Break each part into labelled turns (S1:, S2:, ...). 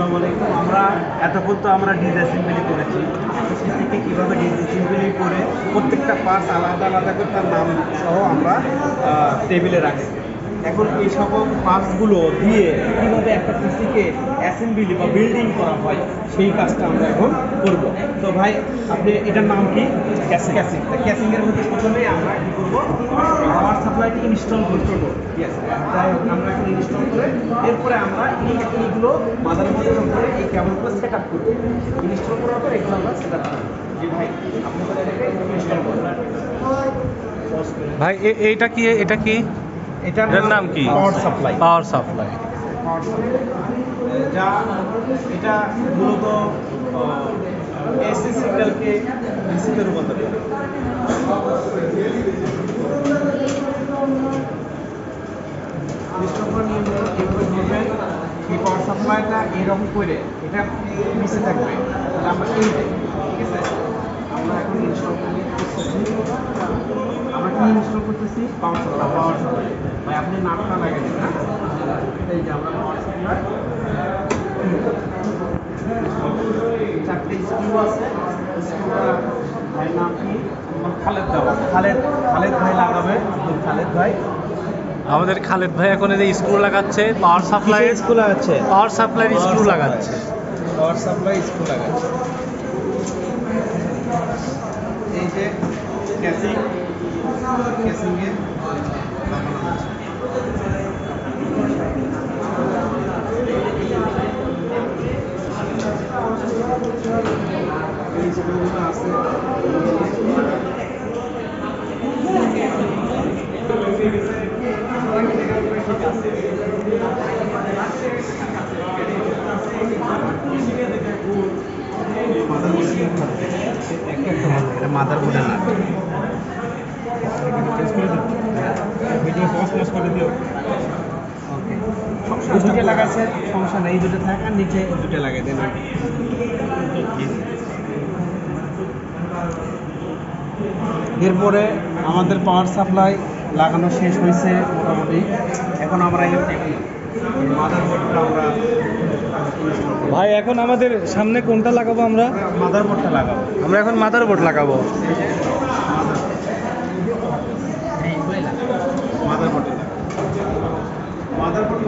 S1: আসসালামু আলাইকুম। আমরা এতক্ষণ তো আমরা ডিসঅ্যাসেম্বলি করেছি। সিসিকে কীভাবে ডিসঅ্যাসেম্বলি করে প্রত্যেকটা পার্ট আলাদা আলাদা করে তার নাম সহ আমরা টেবিলে রাখি। এখন এই সকল পার্টসগুলো দিয়ে কীভাবে একটা পিসিকে অ্যাসেম্বলি বা বিল্ডিং করা হয় সেই কাজটা আমরা এখন করব। তো ভাই আপনি এটার নাম কি? ক্যাসিং ক্যাসিং ক্যাসিংয়ের মধ্যে প্রথমে আমরা কী করব? পাওয়ার সাপ্লাইটি ইনস্টল করতে হবে Yes, যাই হোক আমরা এখন ইনস্টল করে এরপরে আমরা এই এইগুলো মাদারবোর্ডের উপরে এই কেবলগুলো সেট আপ করব। ইনস্টল করার পর এগুলো আমরা সেট আপ করব। জি ভাই আপনি এটাকে ইনস্টল করবেন
S2: ভাই এ- এইটা কি এটা কি?
S1: এটার
S2: এটার নাম কি?
S1: Power supply
S2: power supply
S1: supply যা এটা মূলত এসি সিগন্যালকে ডিসিতে রূপান্তর করে এই পাওয়ার সাপ্লাইটা এরকম করে এটা নিচে থাকবে তাহলে আমরা এই দেখি, ঠিক আছে আমরা এখন ইনস্টল আমরা কি ইনস্টল করতেছি পাওয়ার সাপ্লাই পাওয়ার সাপ্লাই ভাই আপনি নামটা লাগিয়ে দিন না সাপ্লাই চারটে আছে ভাই নাম কি খালেদ খালেদ খালেদ ভাই লাগাবে খালেদ ভাই
S2: আমাদের খালেদ ভাই এখন এই স্ক্রু লাগাচ্ছে পাওয়ার সাপ্লাই
S1: স্ক্রু লাগাচ্ছে?
S2: পাওয়ার সাপ্লাইয়ের স্ক্রু লাগাচ্ছে।
S1: পাওয়ার সাপ্লাই স্ক্রু লাগাচ্ছে। এই যে ক্যাসিং ক্যাসিং এ লাগানো আছে এই মাদার বোর্ডের না দুটো লাগাচ্ছে সমস্যা নেই দুটো থাক আর নিচে দুটো লাগাই দেন এরপরে আমাদের পাওয়ার সাপ্লাই লাগানো শেষ হয়েছে মোটামুটি। এখন আমরা
S2: ভাই এখন আমাদের সামনে কোনটা লাগাবো আমরা?
S1: মাদার বোর্ডটা লাগাবো।
S2: আমরা এখন মাদার বোর্ড লাগাবো।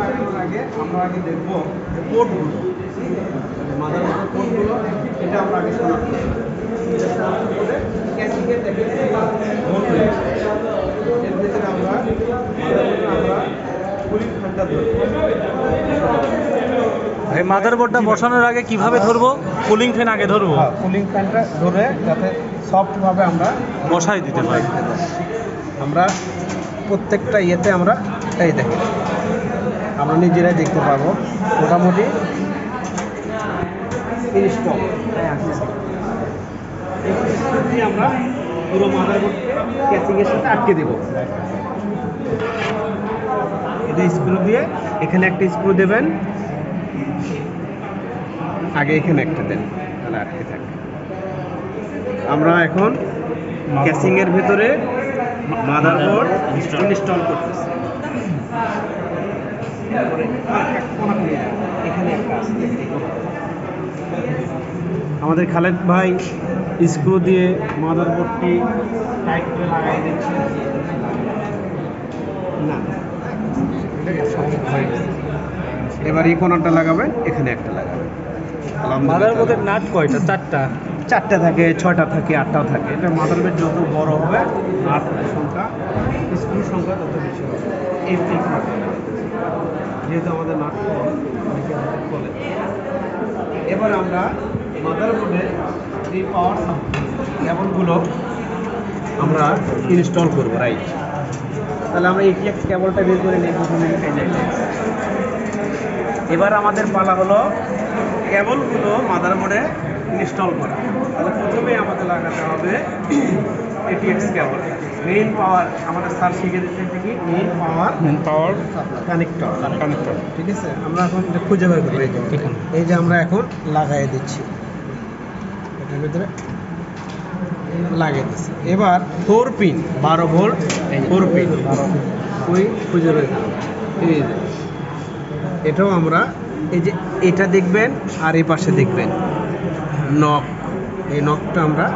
S1: লাগানোর আগে আমরা আগে দেখব পোর্টগুলো এটা আমরা আগে এর ভিতরে আমরা আমরা কুড়ি ঘণ্টা ধরব
S2: মাদার বোর্ডটা বসানোর আগে কীভাবে ধরবো? কুলিং ফ্যান আগে ধরবো?
S1: কুলিং ফ্যানটা ধরে যাতে সফটভাবে আমরা
S2: বসাই দিতে পারি।
S1: আমরা প্রত্যেকটা ইয়েতে আমরা এই দেখি আমরা নিজেরাই দেখতে পারব মোটামুটি ইনস্টল দিয়ে আমরা পুরো ক্যাচিংয়ের সাথে আটকে দেবো। এটা স্ক্রু দিয়ে, এখানে একটা স্ক্রু দেবেন। আগে এখানে একটা দেন, তাহলে আটকে থাকে। আমরা এখন ক্যাসিংয়ের ভিতরে মাদারবোর্ড ইনস্টল করতেছি। আমাদের খালেদ ভাই স্ক্রু দিয়ে মাদারবোর্ডটি টাইট করে লাগাই দিচ্ছে? না। এবার এই কোণাটা লাগাবেন এখানে একটা লাগাবেন
S2: মাদার বোর্ডের নাট কয়টা? চারটা।
S1: চারটা থাকে ছয়টা থাকে আটটাও থাকে। এটা মাদারবেড যত বড় হবে নাট সংখ্যা স্ক্রু সংখ্যা তত বেশি হবে। এই কারণে। যেহেতু আমাদের নাট কম অনেকে বলে। এবার আমরা মাদার মাদারবোর্ডের এই পাওয়ার কেবলগুলো আমরা ইনস্টল করব রাইট তাহলে আমরা এটিএক্স কেবলটা বের করে নিই প্রথমে। এবার আমাদের পালা হলো কেবলগুলো মাদারবোর্ডে ইনস্টল করা। তাহলে প্রথমে আমাদের লাগাতে হবে এটিএক্স কেবল মেইন পাওয়ার আমাদের স্যার শিখে দিচ্ছেন কি? Main power
S2: power
S1: connector
S2: connector
S1: ঠিক আছে? আমরা এখন খুঁজে বের করব এই যে এই যে আমরা এখন লাগাই দিচ্ছি। ভিতরে লাগিয়ে দিচ্ছি এবার ফোর পিন বারো ভোল্ট ফোর পিন ওই খুঁজে এই এটাও আমরা এই যে এটা দেখবেন আর এই পাশে দেখবেন। নক এই নকটা আমরা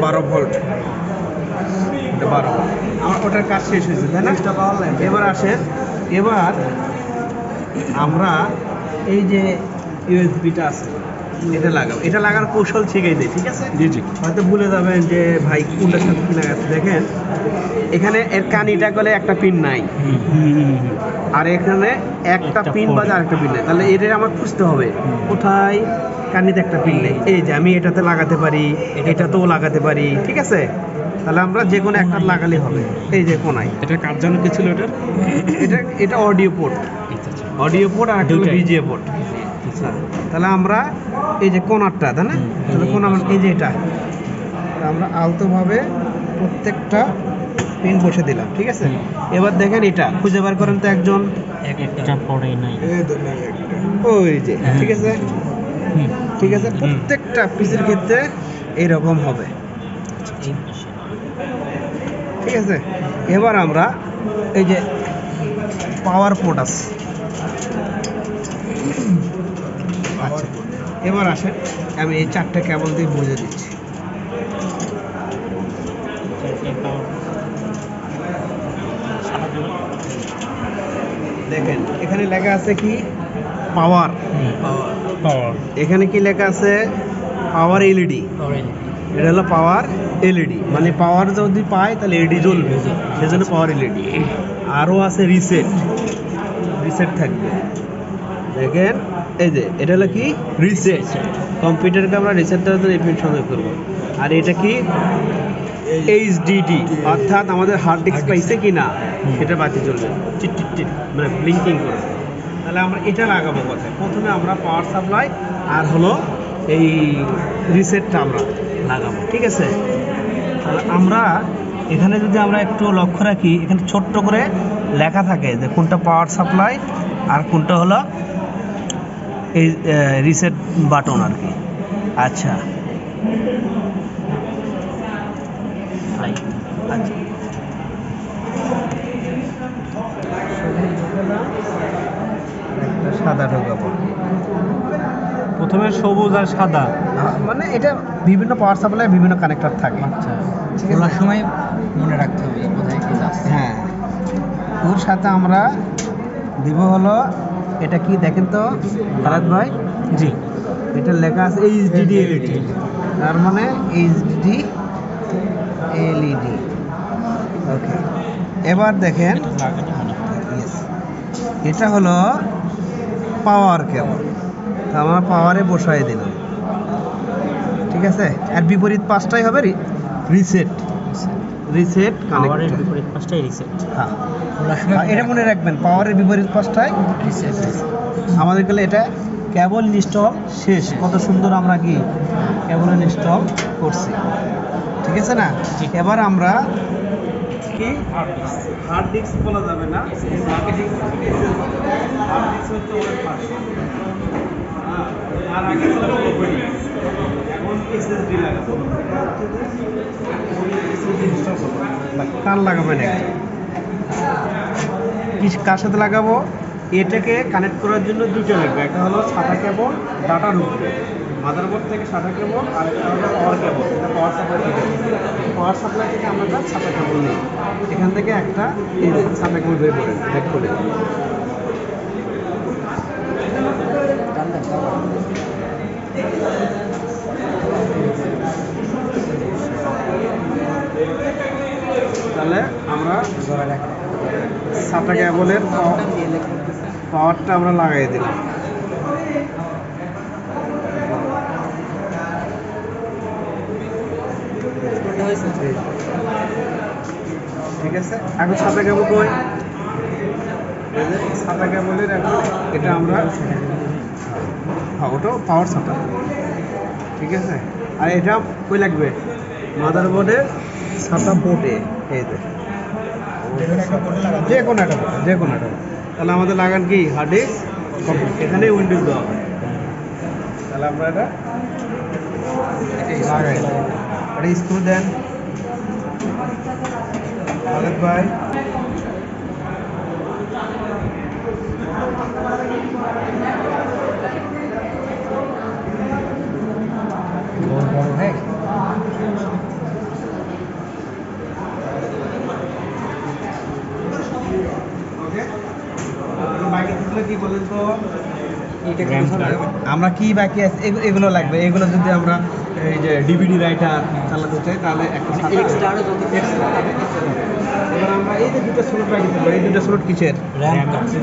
S1: বারো ভোল্ট। বারো ভোল্ট। আমার ওটার কাজ শেষ হয়েছে তাই না? এবার আসেন এবার আমরা এই যে ইউএসবিটা আছে এটা লাগাবো এটা লাগানোর কৌশল শিখেই দেয় ঠিক আছে?
S2: জি জি।
S1: হয়তো ভুলে যাবেন যে ভাই কোনটার সাথে কি লাগাচ্ছে দেখেন এখানে এর কানিটা গলে একটা পিন নাই। আর এখানে একটা পিন। বাদে আরেকটা পিন নেই। তাহলে এটা আমার খুঁজতে হবে কোথায় কানিতে একটা পিন নেই? এই যে আমি এটাতে লাগাতে পারি এটাতেও লাগাতে পারি ঠিক আছে? তাহলে আমরা যে কোনো একটা লাগালে হবে। এই যে কোনায়।
S2: এটা কার জন্য কি ছিল এটার?
S1: এটা এটা অডিও পোর্ট অডিও পোর্ট আর একটা হলো
S2: দুইটাই।
S1: পোর্ট তাহলে আমরা এই যে কোনারটা তাই না। তাহলে কোন এই যে এটা। আমরা আলতোভাবে প্রত্যেকটা পিন বসে দিলাম ঠিক আছে? এবার দেখেন এটা খুঁজে বার করেন তো একজন।
S2: একটা পড়ে নাই।
S1: ওই যে
S2: হ্যাঁ।
S1: ঠিক আছে? ঠিক আছে? প্রত্যেকটা পিসের ক্ষেত্রে এইরকম হবে। ঠিক আছে? এবার আমরা এই যে পাওয়ার পোর্ট আছে। আচ্ছা। এবার আসেন আমি এই চারটে কেবল দিয়ে বুঝে দিচ্ছি। দেখেন এখানে লেখা আছে কি? পাওয়ার
S2: পাওয়ার
S1: এখানে কি লেখা আছে? পাওয়ার এলইডি এটা হলো পাওয়ার এলইডি মানে পাওয়ার যদি পায় তাহলে এলইডি জ্বলবে। সেজন্য পাওয়ার এলইডি আরও আছে রিসেট রিসেট থাকবে। দেখেন এই যে এটা হলো কি? রিসেট কম্পিউটারকে আমরা রিসেট দেওয়ার জন্য পিন সংযোগ করব। আর এটা কি? এইচডিডি অর্থাৎ আমাদের হার্ড ডিস্ক পাইছে কি না সেটা বাতি চলবে। টিট টিট টিট মানে ব্লিঙ্কিং করে তাহলে আমরা এটা লাগাবো কোথায়? প্রথমে আমরা পাওয়ার সাপ্লাই আর হলো এই রিসেটটা আমরা লাগাবো ঠিক আছে? তাহলে আমরা এখানে যদি আমরা একটু লক্ষ্য রাখি এখানে ছোট্ট করে লেখা থাকে যে কোনটা পাওয়ার সাপ্লাই আর কোনটা হলো এই রিসেট বাটন আর কি। আচ্ছা। আচ্ছা একটা সাদা ঢোকাবো।
S2: প্রথমে সবুজ আর সাদা।
S1: মানে এটা বিভিন্ন পাওয়ার সাপ্লাই বিভিন্ন কানেক্টর থাকে।
S2: আচ্ছা।
S1: ঠিক
S2: সময় মনে রাখতে হবে কোথায় কি যাচ্ছে।
S1: হ্যাঁ। ওর সাথে আমরা দিব হলো এটা কি দেখেন তো? ভারত ভাই?
S2: জি।
S1: এটা লেখা আছে এইচডিডি এলইডি তার মানে এইচডিডি এলইডি ওকে এবার দেখেন. এটা হলো পাওয়ার কেবল তা আমরা পাওয়ারে বসাই দিলাম। ঠিক আছে? আর বিপরীত পাঁচটাই হবে রিসেট রিসেট
S2: পাওয়ারের বিপরীত পাশটাই রিসেট
S1: হ্যাঁ। এটা মনে রাখবেন পাওয়ারের বিপরীত পাশটায়
S2: রিসেট
S1: আমাদের গেলে এটা কেবল ইনস্টল শেষ। কত সুন্দর আমরা কি কেবল ইনস্টল করছি। ঠিক আছে না? এবার আমরা কি? হার্ড ডিস্ক বলা যাবে না। মার্কেটিং হার্ড ডিস্ক হচ্ছে আমাদের পাশে হ্যাঁ, আর আগে ছিল কার লাগাবেন কি কার সাথে লাগাবো? এটাকে কানেক্ট করার জন্য দুটো লাগবে। একটা হলো ছাতা কেবল ডাটা ঢুকবে মাদারবোর্ড থেকে ছাতা কেবল আর একটা হলো পাওয়ার কেবল এটা পাওয়ার সাপ্লাই থেকে। পাওয়ার সাপ্লাই থেকে আমরা ছাতা কেবল নিই। এখান থেকে একটা এই যে কেবল বের করে ব্যাক করে দিই। তাহলে আমরা ছাতা কেবলের পাওয়ারটা আমরা লাগাই দিলাম। ঠিক আছে? এখন ছাতা কেবল কই যে কেবলের এখন এটা আমরা হ্যাঁ ওটাও পাওয়ার ছাতা ঠিক আছে? আর এটা কই লাগবে? মাদারবোর্ডের ছাতা বোটে এই যে কোনো একটা যে কোনো একটা তাহলে আমাদের লাগান কি? Hard disk? এখানে উইন্ডোজ দেওয়া হয়। তাহলে আমরা এটা লাগাই। এটা স্ক্রু দেন। ভাই। বড় বড়
S3: আমরা কি বাকি আছে? এগুলো লাগবে। এগুলো যদি আমরা এই যে ডিভিডি রাইটার চালাতে চাই তাহলে একটা
S1: এবার আমরা এই যে দুটো স্লট এই দুটো স্লট কিসের?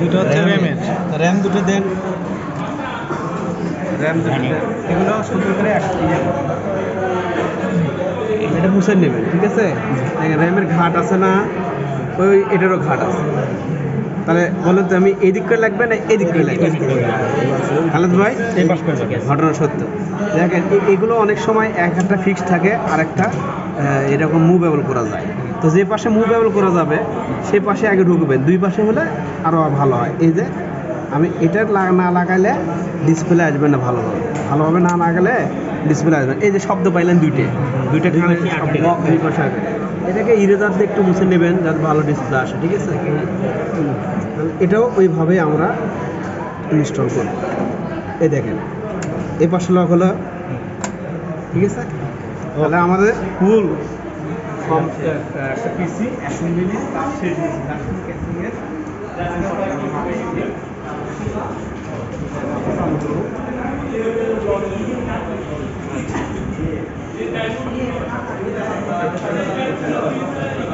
S2: দুটো। হচ্ছে র্যামের
S3: র্যাম দুটো। দেন।
S1: র্যাম এগুলো সুন্দর করে। এটা মুছে নেবেন ঠিক আছে? র্যামের ঘাট আছে না? ওই এটারও ঘাট আছে। তাহলে বলেন তো আমি এদিক করে লাগবে না এদিক করে লাগবে? খালেদ ভাই। ঘটনা সত্য। দেখেন এগুলো অনেক সময় এক একটা ফিক্সড থাকে আর একটা এরকম মুভেবল করা যায়। তো যে পাশে মুভেবল করা যাবে সেই পাশে আগে ঢুকবেন দুই পাশে হলে আরও ভালো হয়। এই যে আমি এটা না লাগাইলে ডিসপ্লে আসবে না ভালোভাবে ভালোভাবে না লাগালে ডিসপ্লে আসবে এই যে শব্দ পাইলেন দুইটে। দুইটা কানে এটাকে ইরেজার দিয়ে একটু মুছে নেবেন যাতে ভালো ডিসপ্লে আসে, ঠিক আছে? এটাও ওইভাবে আমরা ইনস্টল করব। এই দেখেন, এই পাশে লক হলো, ঠিক আছে? তাহলে আমাদের ফুল すいません。